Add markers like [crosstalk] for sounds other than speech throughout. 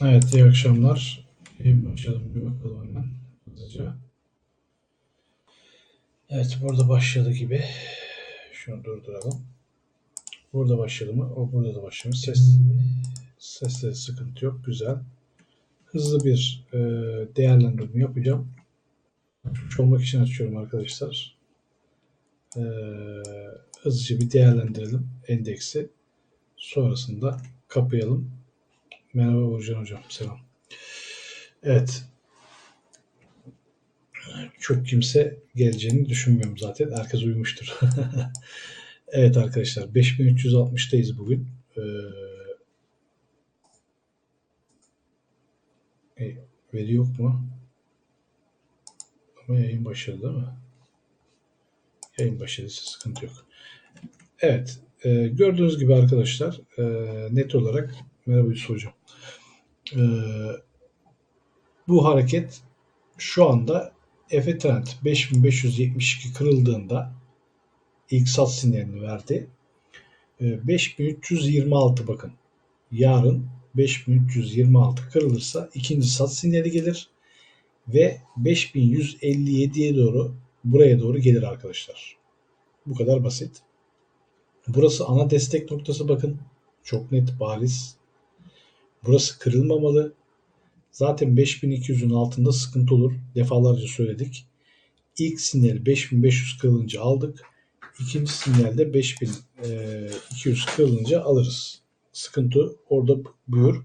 Evet, iyi akşamlar. İyi başlayalım bir bakalım hemen hızlıca. Evet, burada başladı gibi. Şunu durduralım. Burada başladı mı? O burada da başlamış. Ses, sesle sıkıntı yok. Güzel. Hızlı bir e, değerlendirme yapacağım. Şu olmak için açıyorum arkadaşlar. E, hızlıca bir değerlendirelim endeksi. Sonrasında kapayalım. Merhaba Burcan Hocam. Selam. Evet. Çok kimse geleceğini düşünmüyorum zaten. Herkes uyumuştur. [laughs] evet arkadaşlar. 5360'tayız bugün. Ee, e, veri yok mu? Ama yayın başladı değil mi? Yayın başladıysa sıkıntı yok. Evet. E, gördüğünüz gibi arkadaşlar e, net olarak merhaba Yusuf Hocam. E, bu hareket şu anda Efe Trend 5572 kırıldığında ilk sat sinyalini verdi. E, 5326 bakın. Yarın 5326 kırılırsa ikinci sat sinyali gelir ve 5157'ye doğru buraya doğru gelir arkadaşlar. Bu kadar basit. Burası ana destek noktası bakın. Çok net bariz. Burası kırılmamalı. Zaten 5200'ün altında sıkıntı olur. Defalarca söyledik. İlk sinyali 5500 kırılınca aldık. İkinci sinyalde 5200 kırılınca alırız. Sıkıntı orada buyur.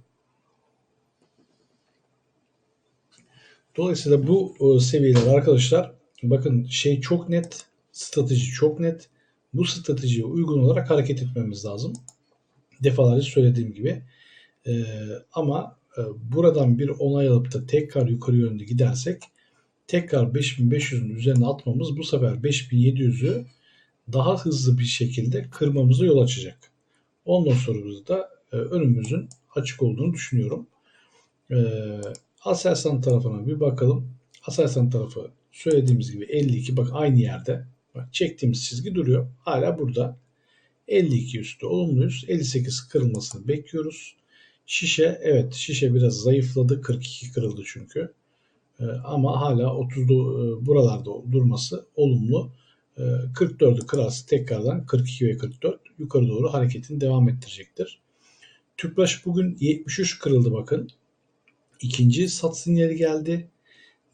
Dolayısıyla bu e, seviyeler arkadaşlar bakın şey çok net, strateji çok net. Bu stratejiye uygun olarak hareket etmemiz lazım. Defalarca söylediğim gibi. Ee, ama e, buradan bir onay alıp da tekrar yukarı yönde gidersek tekrar 5500'ün üzerine atmamız bu sefer 5700'ü daha hızlı bir şekilde kırmamıza yol açacak. Ondan sonra da e, önümüzün açık olduğunu düşünüyorum. E, Aselsan tarafına bir bakalım. Aselsan tarafı söylediğimiz gibi 52 bak aynı yerde. Bak çektiğimiz çizgi duruyor. Hala burada. 52 üstü olumluyuz. 58 kırılmasını bekliyoruz. Şişe evet şişe biraz zayıfladı. 42 kırıldı çünkü. Ee, ama hala 30'da e, buralarda durması olumlu. Ee, 44'ü kırarsa tekrardan 42 ve 44 yukarı doğru hareketini devam ettirecektir. Tüpraş bugün 73 kırıldı bakın. İkinci sat sinyali geldi.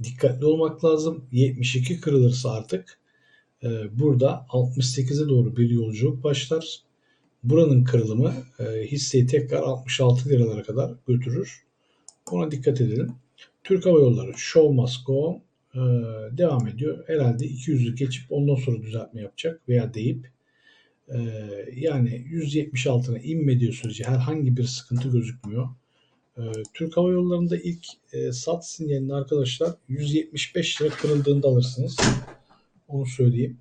Dikkatli olmak lazım. 72 kırılırsa artık e, burada 68'e doğru bir yolculuk başlar. Buranın kırılımı e, hisseyi tekrar 66 liralara kadar götürür. Buna dikkat edelim. Türk Hava Yolları Show Must Go on devam ediyor. Herhalde 200'ü geçip ondan sonra düzeltme yapacak veya deyip e, yani 170 altına inmediği sürece herhangi bir sıkıntı gözükmüyor. E, Türk Hava Yolları'nda ilk e, sat sinyalini arkadaşlar 175 lira kırıldığında alırsınız. Onu söyleyeyim.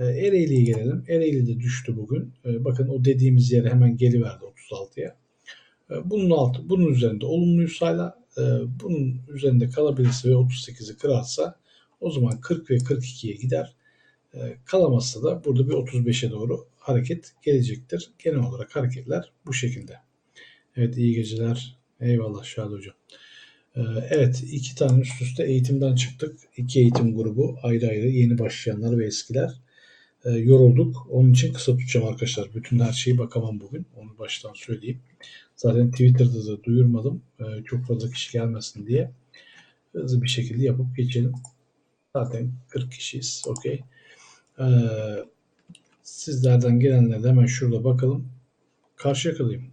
E, Ereğli'ye gelelim. Ereğli de düştü bugün. E, bakın o dediğimiz yere hemen geliverdi 36'ya. E, bunun altı, bunun üzerinde olumluysa hala bunun üzerinde kalabilirse ve 38'i kırarsa o zaman 40 ve 42'ye gider. Kalamazsa da burada bir 35'e doğru hareket gelecektir. Genel olarak hareketler bu şekilde. Evet iyi geceler. Eyvallah Şahit Hocam. Evet iki tane üst üste eğitimden çıktık. İki eğitim grubu ayrı ayrı yeni başlayanlar ve eskiler e, yorulduk. Onun için kısa tutacağım arkadaşlar. Bütün her şeyi bakamam bugün. Onu baştan söyleyeyim. Zaten Twitter'da da duyurmadım. E, çok fazla kişi gelmesin diye. Hızlı bir şekilde yapıp geçelim. Zaten 40 kişiyiz. Okey. E, sizlerden gelenlere hemen şurada bakalım. Karşı yakalayayım.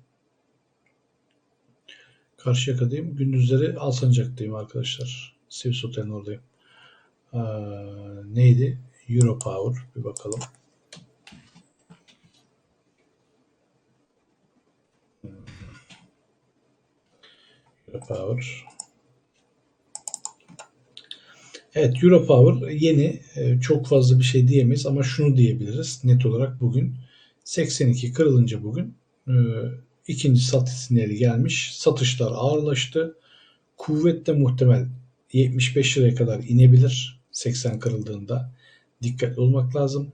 Karşı yakalayayım. Gündüzleri Alsancak'tayım arkadaşlar. Sivs Otel'in oradayım. Ee, neydi? Europower bir bakalım. Europower. Evet Europower yeni e, çok fazla bir şey diyemeyiz ama şunu diyebiliriz net olarak bugün 82 kırılınca bugün e, ikinci satış sinyali gelmiş. Satışlar ağırlaştı. Kuvvetle muhtemel 75 liraya kadar inebilir 80 kırıldığında dikkatli olmak lazım.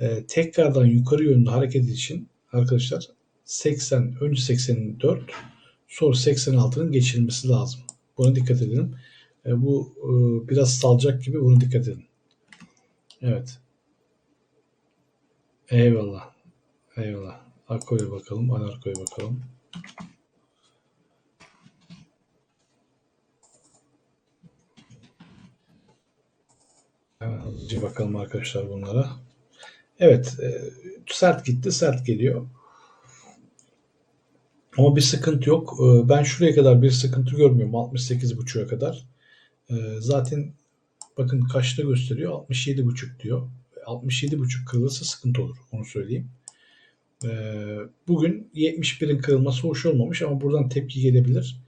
Ee, tekrardan yukarı yönlü hareket için arkadaşlar 80 önce 84 Sonra 86'nın geçilmesi lazım. Buna dikkat edelim. E, bu e, biraz salacak gibi bunu dikkat edin. Evet. Eyvallah. Eyvallah. Ako'ya bakalım. Anarko'ya bakalım. Hemen bakalım arkadaşlar bunlara. Evet. E, sert gitti. Sert geliyor. Ama bir sıkıntı yok. E, ben şuraya kadar bir sıkıntı görmüyorum. 68.5'a kadar. E, zaten bakın kaçta gösteriyor? 67.5 diyor. 67.5 kırılırsa sıkıntı olur. Onu söyleyeyim. Bugün 71'in kırılması hoş olmamış ama buradan tepki gelebilir.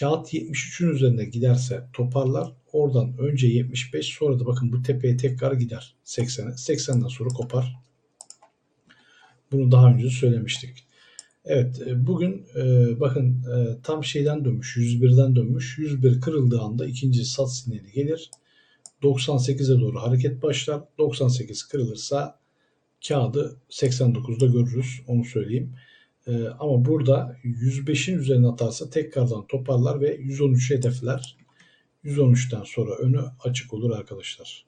Kağıt 73'ün üzerinde giderse toparlar. Oradan önce 75 sonra da bakın bu tepeye tekrar gider 80'e. 80'den sonra kopar. Bunu daha önce söylemiştik. Evet e, bugün e, bakın e, tam şeyden dönmüş 101'den dönmüş. 101 kırıldığı anda ikinci sat sinyali gelir. 98'e doğru hareket başlar. 98 kırılırsa kağıdı 89'da görürüz. Onu söyleyeyim. Ama burada 105'in üzerine atarsa tekrardan toparlar ve 113 hedefler. 113'ten sonra önü açık olur arkadaşlar.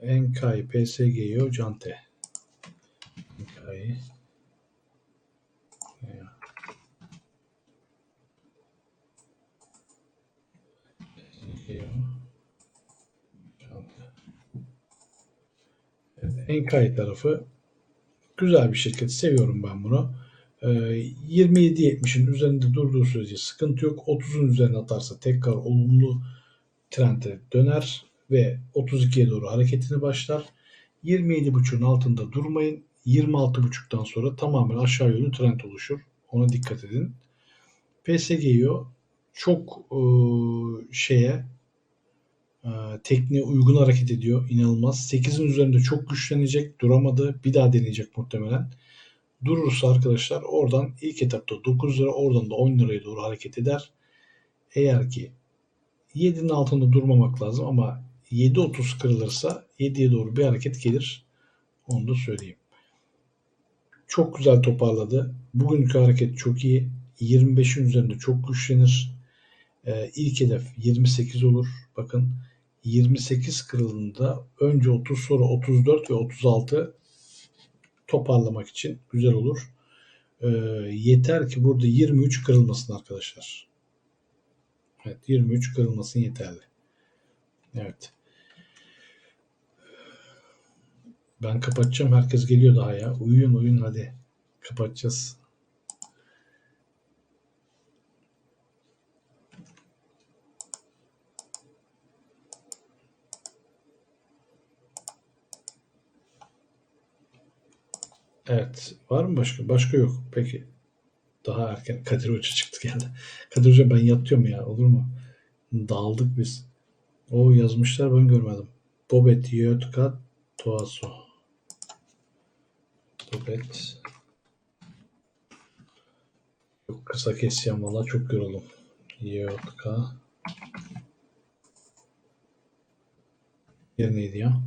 Enkai, PSG'yo, Cante. Enkai. Enkai tarafı güzel bir şirket. Seviyorum ben bunu. Ee, 27.70'in üzerinde durduğu sürece sıkıntı yok. 30'un üzerine atarsa tekrar olumlu trende döner ve 32'ye doğru hareketini başlar. 27.5'un altında durmayın. 26.5'tan sonra tamamen aşağı yönlü trend oluşur. Ona dikkat edin. PSG'yo çok e, şeye e, tekniğe uygun hareket ediyor. İnanılmaz. 8'in üzerinde çok güçlenecek. Duramadı. Bir daha deneyecek muhtemelen. Durursa arkadaşlar oradan ilk etapta 9 lira oradan da 10 liraya doğru hareket eder. Eğer ki 7'nin altında durmamak lazım ama 7.30 kırılırsa 7'ye doğru bir hareket gelir. Onu da söyleyeyim. Çok güzel toparladı. Bugünkü hareket çok iyi. 25'in üzerinde çok güçlenir. Ee, ilk hedef 28 olur. Bakın 28 kırıldığında önce 30 sonra 34 ve 36 toparlamak için güzel olur. Ee, yeter ki burada 23 kırılmasın arkadaşlar. Evet 23 kırılmasın yeterli. Evet. Ben kapatacağım. Herkes geliyor daha ya. Uyuyun uyuyun hadi. Kapatacağız. Evet. Var mı başka? Başka yok. Peki. Daha erken. Kadir Hoca çıktı geldi. [laughs] Kadir Hoca ben yatıyorum ya. Olur mu? Dağıldık biz. O yazmışlar ben görmedim. Bobet Yotka Toaso. Bobet. Çok kısa keseceğim valla çok yoruldum. Yotka. Yer neydi ya?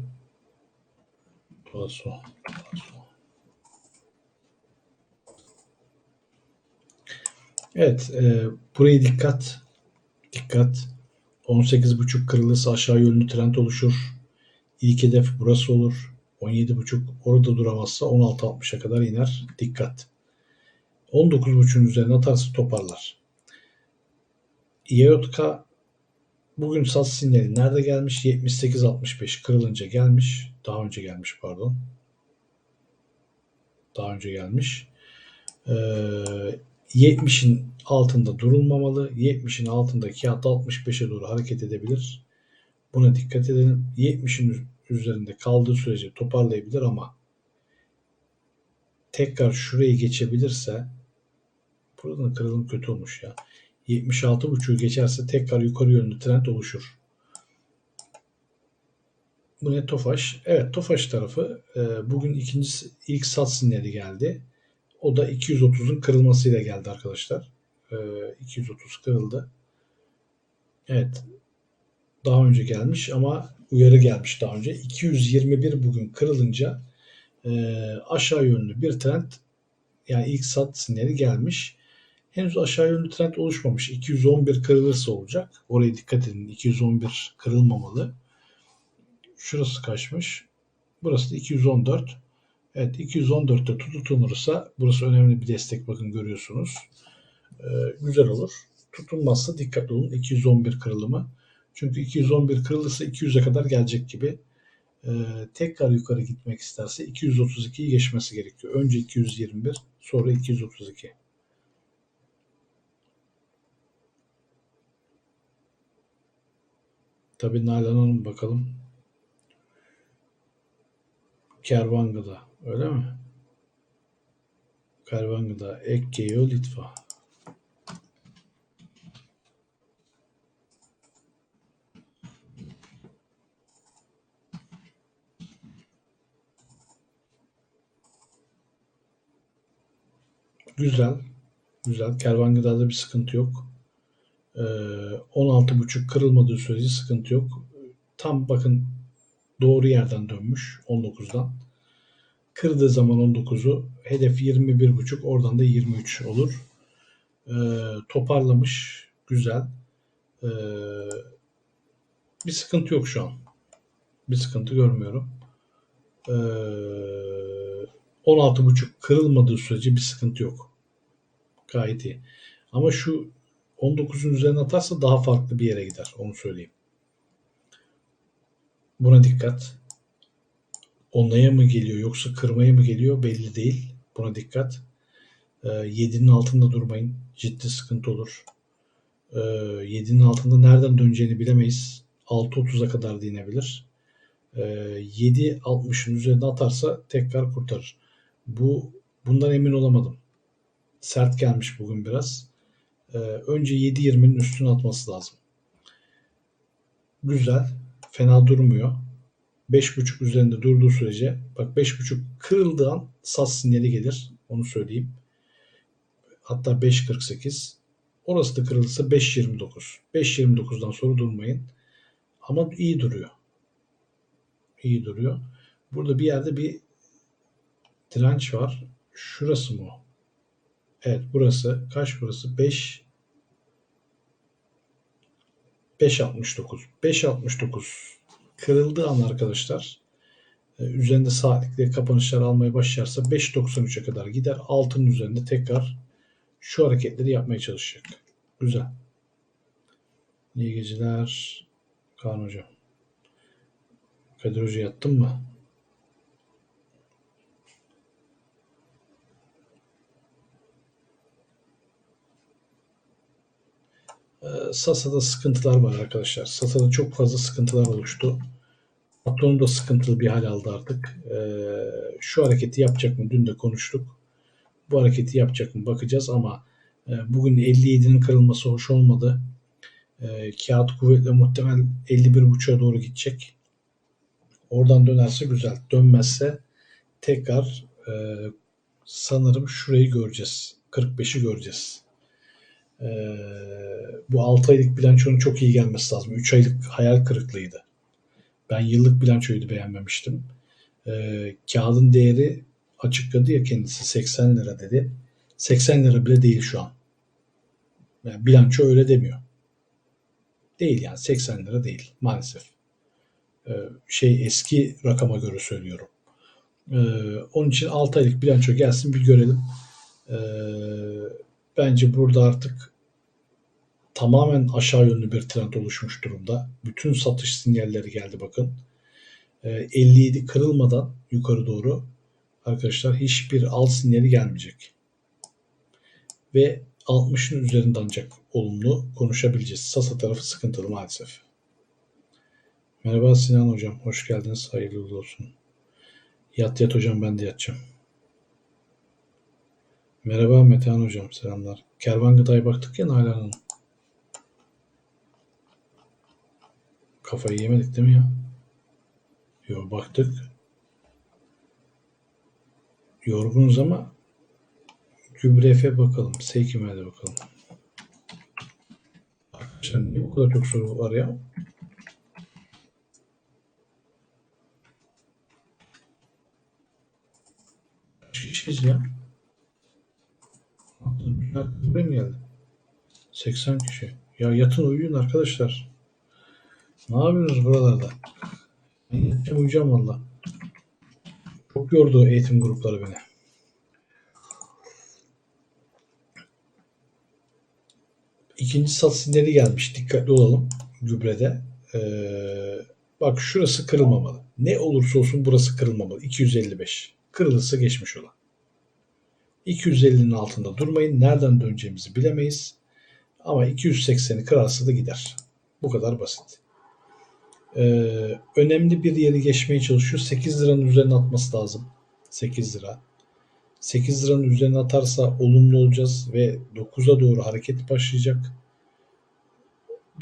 Toaso. Toaso. Evet, e, buraya dikkat. Dikkat. 18.5 kırılırsa aşağı yönlü trend oluşur. İlk hedef burası olur. 17.5 orada duramazsa 16.60'a kadar iner. Dikkat. 19.5'un üzerine atarsa toparlar. İyotka bugün sat sinyali nerede gelmiş? 78.65 kırılınca gelmiş. Daha önce gelmiş pardon. Daha önce gelmiş. Ee, 70'in altında durulmamalı. 70'in altındaki hatta 65'e doğru hareket edebilir. Buna dikkat edelim. 70'in üzerinde kaldığı sürece toparlayabilir ama tekrar şurayı geçebilirse buradan kırılım kötü olmuş ya. 76.5'u geçerse tekrar yukarı yönlü trend oluşur. Bu ne Tofaş? Evet Tofaş tarafı e, bugün ikinci ilk sat sinyali geldi. O da 230'un kırılmasıyla geldi arkadaşlar. E, 230 kırıldı. Evet. Daha önce gelmiş ama uyarı gelmiş daha önce. 221 bugün kırılınca e, aşağı yönlü bir trend yani ilk sat sinyali gelmiş. Henüz aşağı yönlü trend oluşmamış. 211 kırılırsa olacak. Oraya dikkat edin. 211 kırılmamalı. Şurası kaçmış? Burası da 214. Evet 214'te tutunursa burası önemli bir destek bakın görüyorsunuz. Ee, güzel olur. Tutunmazsa dikkat olun 211 kırılımı. Çünkü 211 kırılırsa 200'e kadar gelecek gibi. Ee, tekrar yukarı gitmek isterse 232'yi geçmesi gerekiyor. Önce 221 sonra 232. Tabii Nalan Hanım bakalım. Kervan gıda. Öyle mi? Kervan gıda. Ekkeyo Litva. Güzel. Güzel. Kervan gıdada bir sıkıntı yok. Ee, 16.5 kırılmadığı sürece sıkıntı yok. Tam bakın doğru yerden dönmüş 19'dan. Kırdığı zaman 19'u hedef 21.5 oradan da 23 olur. Ee, toparlamış. Güzel. Ee, bir sıkıntı yok şu an. Bir sıkıntı görmüyorum. Ee, 16.5 kırılmadığı sürece bir sıkıntı yok. Gayet iyi. Ama şu 19'un üzerine atarsa daha farklı bir yere gider. Onu söyleyeyim. Buna dikkat. Onlaya mı geliyor yoksa kırmaya mı geliyor belli değil. Buna dikkat. Ee, 7'nin altında durmayın. Ciddi sıkıntı olur. Ee, 7'nin altında nereden döneceğini bilemeyiz. 6.30'a kadar da inebilir. Ee, 7.60'ın üzerine atarsa tekrar kurtarır. Bu bundan emin olamadım. Sert gelmiş bugün biraz. Ee, önce 7.20'nin üstüne atması lazım. Güzel. Fena durmuyor. 5.5 üzerinde durduğu sürece bak 5.5 kırıldığı an sas sinyali gelir. Onu söyleyeyim. Hatta 5.48. Orası da kırılırsa 5.29. 5.29'dan sonra durmayın. Ama iyi duruyor. İyi duruyor. Burada bir yerde bir direnç var. Şurası mı? Evet burası. Kaç burası? 5 5.69. 5.69 kırıldığı an arkadaşlar e, üzerinde saatlikle kapanışlar almaya başlarsa 5.93'e kadar gider. Altının üzerinde tekrar şu hareketleri yapmaya çalışacak. Güzel. İyi geceler. Kaan Hocam. Kadir Hoca yattın mı? Ee, Sasa'da sıkıntılar var arkadaşlar. Sasa'da çok fazla sıkıntılar oluştu. Patronum da sıkıntılı bir hal aldı artık. Ee, şu hareketi yapacak mı? Dün de konuştuk. Bu hareketi yapacak mı? Bakacağız ama e, bugün 57'nin kırılması hoş olmadı. E, kağıt kuvvetle muhtemel 51.5'a doğru gidecek. Oradan dönerse güzel. Dönmezse tekrar e, sanırım şurayı göreceğiz. 45'i göreceğiz. E, bu 6 aylık bilançonun çok iyi gelmesi lazım. 3 aylık hayal kırıklığıydı. Ben yıllık bilançoyu da beğenmemiştim. E, kağıdın değeri açıkladı ya kendisi 80 lira dedi. 80 lira bile değil şu an. Yani bilanço öyle demiyor. Değil yani 80 lira değil maalesef. Ee, şey eski rakama göre söylüyorum. Ee, onun için 6 aylık bilanço gelsin bir görelim. Ee, bence burada artık tamamen aşağı yönlü bir trend oluşmuş durumda. Bütün satış sinyalleri geldi bakın. Ee, 57 kırılmadan yukarı doğru arkadaşlar hiçbir al sinyali gelmeyecek. Ve 60'ın üzerinde ancak olumlu konuşabileceğiz. Sasa tarafı sıkıntılı maalesef. Merhaba Sinan Hocam. Hoş geldiniz. Hayırlı olsun. Yat yat hocam ben de yatacağım. Merhaba Metehan Hocam. Selamlar. Kervan gıdaya baktık ya Nalan Hanım. Kafayı yemedik değil mi ya? Yo baktık. Yorgunuz ama Gübrefe bakalım. Seykim'e de bakalım. Arkadaşlar niye bu kadar çok soru var ya? Kaç kişiyiz ya? Mı geldi? 80 kişi. Ya yatın uyuyun arkadaşlar. Ne yapıyorsunuz buralarda? Yatacağım uyuyacağım valla. Çok yordu eğitim grupları beni. İkinci sat sinirleri gelmiş. Dikkatli olalım gübrede. Ee, bak şurası kırılmamalı. Ne olursa olsun burası kırılmamalı. 255. Kırılırsa geçmiş olan. 250'nin altında durmayın. Nereden döneceğimizi bilemeyiz. Ama 280'i kırarsa da gider. Bu kadar basit. Ee, önemli bir yeri geçmeye çalışıyor. 8 liranın üzerine atması lazım. 8 lira. 8 liranın üzerine atarsa olumlu olacağız ve 9'a doğru hareket başlayacak.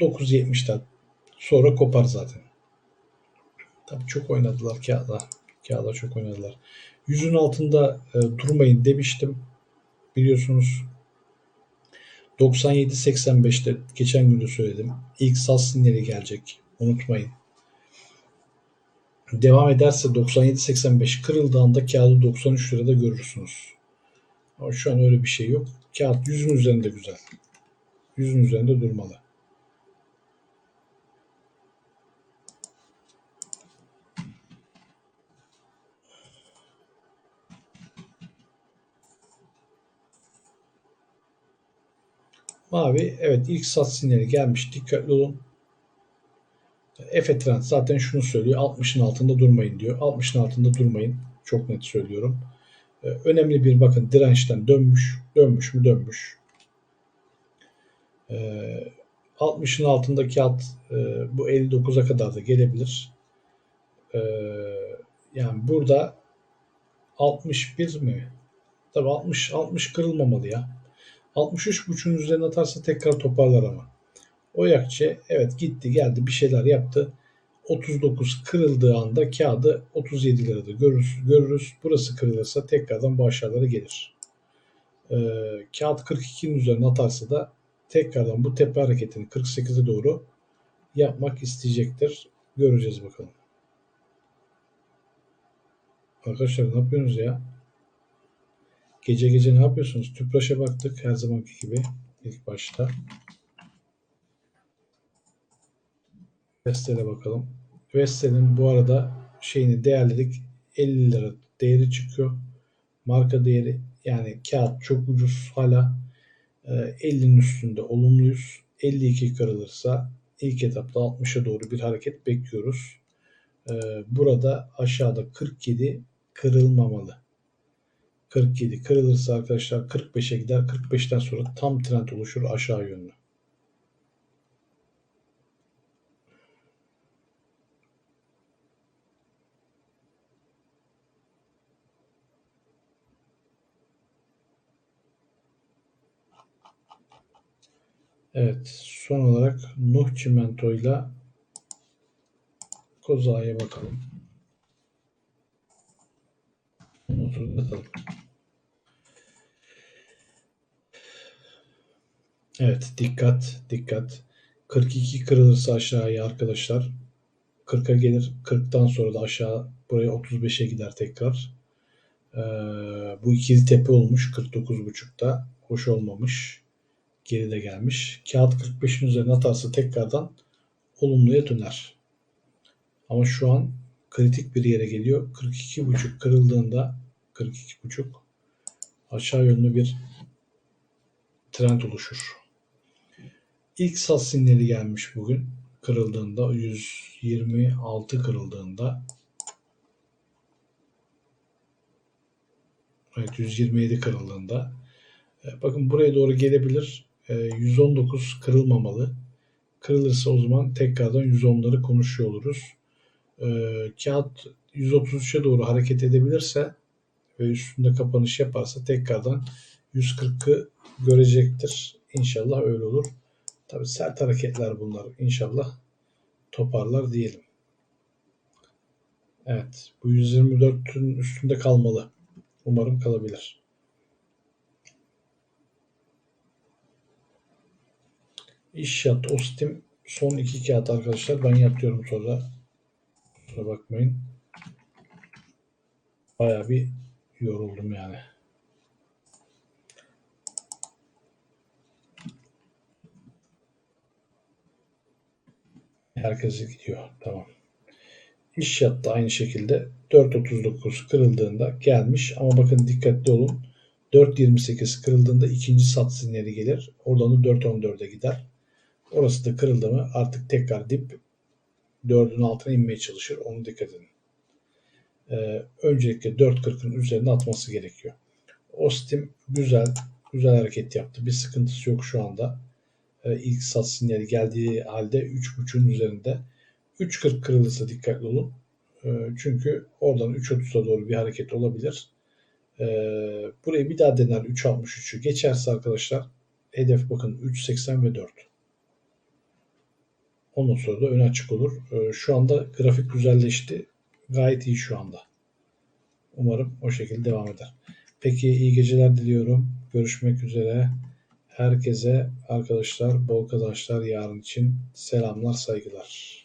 9.70'den sonra kopar zaten. Tabii çok oynadılar kağıda. Kağıda çok oynadılar. Yüzün altında e, durmayın demiştim. Biliyorsunuz 97-85'te geçen gün de söyledim. İlk saz sinyali gelecek. Unutmayın. Devam ederse 97-85 kırıldığında kağıdı 93 lirada görürsünüz. Ama şu an öyle bir şey yok. Kağıt yüzün üzerinde güzel. Yüzün üzerinde durmalı. Mavi evet ilk sat sinyali gelmiş. Dikkatli olun. Efe Trend zaten şunu söylüyor. 60'ın altında durmayın diyor. 60'ın altında durmayın. Çok net söylüyorum. Ee, önemli bir bakın dirençten dönmüş. Dönmüş mü dönmüş. Ee, 60'ın altındaki alt e, bu 59'a kadar da gelebilir. Ee, yani burada 61 mi? Tabii 60 60 kırılmamalı ya. 63.5'un üzerine atarsa tekrar toparlar ama. Oyakçı evet gitti geldi bir şeyler yaptı. 39 kırıldığı anda kağıdı 37 lirada görürüz. görürüz. Burası kırılırsa tekrardan bu aşağılara gelir. Ee, kağıt 42'nin üzerine atarsa da tekrardan bu tepe hareketini 48'e doğru yapmak isteyecektir. Göreceğiz bakalım. Arkadaşlar ne yapıyorsunuz ya? Gece gece ne yapıyorsunuz? Tüpraş'a baktık her zamanki gibi ilk başta. Vestel'e bakalım. Vestel'in bu arada şeyini değerledik. 50 lira değeri çıkıyor. Marka değeri yani kağıt çok ucuz hala 50'nin ee, üstünde olumluyuz. 52 kırılırsa ilk etapta 60'a doğru bir hareket bekliyoruz. Ee, burada aşağıda 47 kırılmamalı. 47 kırılırsa arkadaşlar 45'e gider. 45'ten sonra tam trend oluşur aşağı yönlü. Evet, son olarak Nuh Çimento ile Koza'ya bakalım. Evet dikkat dikkat. 42 kırılırsa aşağıya arkadaşlar. 40'a gelir. 40'tan sonra da aşağı buraya 35'e gider tekrar. Ee, bu ikili tepe olmuş 49.5'ta. Hoş olmamış. Geride gelmiş. Kağıt 45'in üzerine atarsa tekrardan olumluya döner. Ama şu an kritik bir yere geliyor. 42.5 kırıldığında 42.5 aşağı yönlü bir trend oluşur. İlk sat sinyali gelmiş bugün. Kırıldığında 126 kırıldığında Evet 127 kırıldığında bakın buraya doğru gelebilir. 119 e, kırılmamalı. Kırılırsa o zaman tekrardan 110'ları konuşuyor oluruz. E, kağıt 133'e doğru hareket edebilirse ve üstünde kapanış yaparsa tekrardan 140'ı görecektir. İnşallah öyle olur. Tabi sert hareketler bunlar. İnşallah toparlar diyelim. Evet. Bu 124'ün üstünde kalmalı. Umarım kalabilir. İş yat. O sistem son iki kağıt arkadaşlar. Ben yatıyorum sonra. Kusura bakmayın. Baya bir yoruldum yani. Herkes gidiyor. Tamam. İş yattı aynı şekilde 4.39 kırıldığında gelmiş ama bakın dikkatli olun 4.28 kırıldığında ikinci sat sinyali gelir. Oradan da 4.14'e gider. Orası da kırıldı mı artık tekrar dip 4'ün altına inmeye çalışır. Onu dikkat edin. Ee, öncelikle 4.40'ın üzerine atması gerekiyor. Ostim güzel güzel hareket yaptı. Bir sıkıntısı yok şu anda. Ee, ilk sat sinyali geldiği halde 3.5'ün üzerinde. 3.40 kırılırsa dikkatli olun. Ee, çünkü oradan 3.30'a doğru bir hareket olabilir. Ee, burayı bir daha dener 3.63'ü geçerse arkadaşlar hedef bakın 3.80 ve 4. Ondan sonra da öne açık olur. Ee, şu anda grafik güzelleşti. Gayet iyi şu anda. Umarım o şekilde devam eder. Peki iyi geceler diliyorum. Görüşmek üzere. Herkese arkadaşlar bol kazançlar yarın için selamlar saygılar.